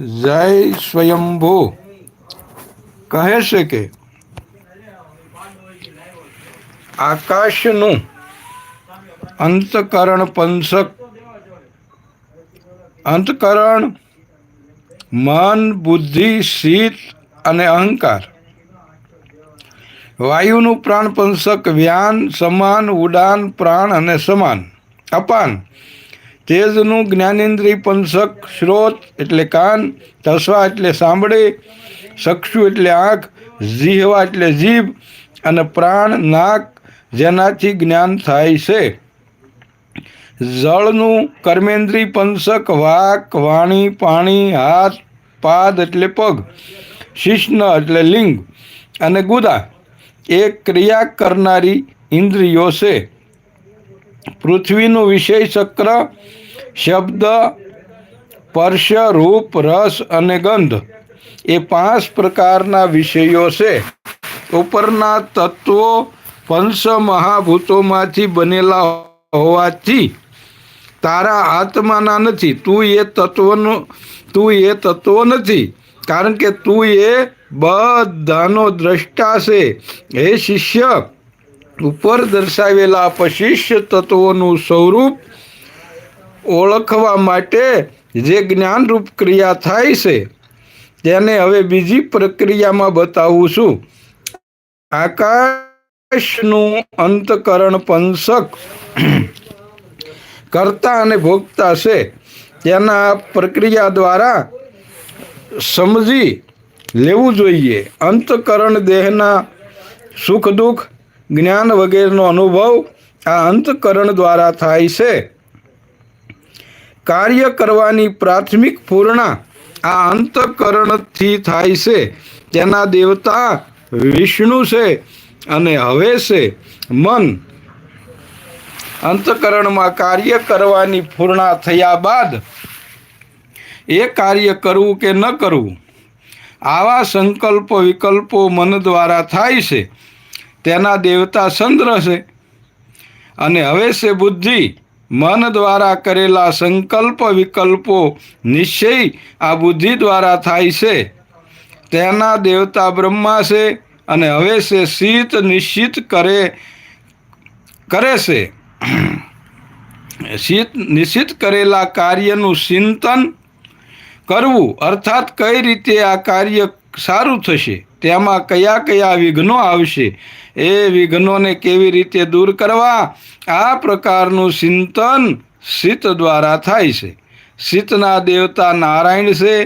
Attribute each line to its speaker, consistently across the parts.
Speaker 1: જય સ્વયંભુ. કહે છે કે, આકાશનું અંતકરણ પંચક અંતકરણ મન, બુદ્ધિ, શીત અને અહંકાર. વાયુનું પ્રાણ પંચક વ્યાન, સમાન, ઉડાન, પ્રાણ અને સમાન, અપાન. તેજનું જ્ઞાનેન્દ્રિય પંચક શ્રોત એટલે કાન તસવા એટલે સાંભળે ચક્ષુ એટલે આંખ, જીહવા એટલે જીભ અને પ્રાણ, નાક જેનાથી જ્ઞાન થાય છે. જળનું કર્મેન્દ્રિય પંચક વાક, વાણી, પાણી, હાથ, પાદ એટલે પગ શિષ્ણ એટલે લિંગ અને ગુદા. એ ક્રિયા કરનારી ઇન્દ્રિયો છે. પૃથ્વીનું વિષય ચક્ર, શબ્દ, સ્પર્શ, રૂપ, રસ અને ગંધ. એ પાંચ પ્રકારના વિષયો છે. ઉપરના તત્વો પંચ મહાભૂતોમાંથી બનેલા હોવાથી તારા આત્માના નથી. તું એ તત્વનો, તું એ તત્વો નથી. કારણ કે તું એ બધાનો દ્રષ્ટા છે. હે શિષ્ય ઉપર દર્શાવેલા પશિષ્ય તત્વોનું સ્વરૂપ ઓળખવા માટે જે જ્ઞાનરૂપ ક્રિયા થાય છે, તેને હવે બીજી પ્રક્રિયામાં બતાવું છું. આકાશનું અંતકરણ પંસક કરતા અને ભોગતા છે, તેના પ્રક્રિયા દ્વારા સમજી લેવું જોઈએ. અંતકરણ દેહના સુખ દુઃખ જ્ઞાન વગેરેનો અનુભવ આ અંતકરણ દ્વારા થાય છે. કાર્ય કરવાની પ્રાથમિક પૂર્ણા આ અંતકરણથી થાય છે. તેના દેવતા વિષ્ણુ છે અને હવે છે મન. અંતકરણમાં કાર્ય કરવાની પૂર્ણા થયા બાદ એ કાર્ય કરવું કે ન કરવું? આવા સંકલ્પ વિકલ્પો મન દ્વારા થાય છે. તેના દેવતા ચંદ્ર છે. અને હવે છે બુદ્ધિ, મન દ્વારા કરેલા સંકલ્પ વિકલ્પો નિશ્ચય આ બુદ્ધિ દ્વારા થાય છે. તેના દેવતા બ્રહ્મા છે અને હવે છે શીત નિશ્ચિત કરે કરે છે. શીત નિશ્ચિત કરેલા કાર્યનું ચિંતન કરવું, અર્થાત કઈ રીતે આ કાર્ય સારું થશે. તેમાં કયા કયા વિઘ્નો આવશે, એ વિઘ્નોને કેવી રીતે દૂર કરવા, આ પ્રકારનું ચિંતન શીત દ્વારા થાય છે. શીતના દેવતા નારાયણ છે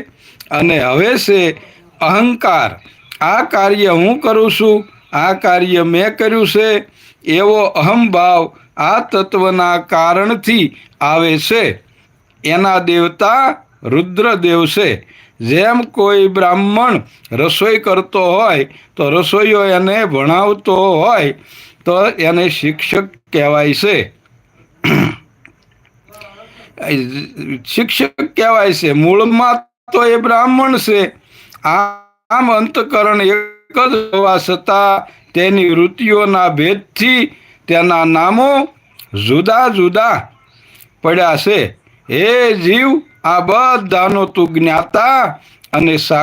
Speaker 1: અને હવે છે અહંકાર. આ કાર્ય હું કરું છું, આ કાર્ય મેં કર્યું છે, એવો અહમભાવ આ તત્વના કારણથી આવે છે. એના દેવતા રુદ્રદેવ છે. જેમ કોઈ બ્રાહ્મણ રસોઈ કરતો હોય, તો રસોઈઓ એને ભણાવતો હોય, તો એને શિક્ષક કહેવાય છે. શિક્ષક કહેવાય છે. મૂળમાં તો એ બ્રાહ્મણ છે. આમ અંતકરણ એક જ હોવા છતાં તેની વૃત્તિઓના ભેદથી તેના નામો જુદા જુદા પડ્યા છે. હે જીવ આ બધાનો તું જ્ઞાતા અને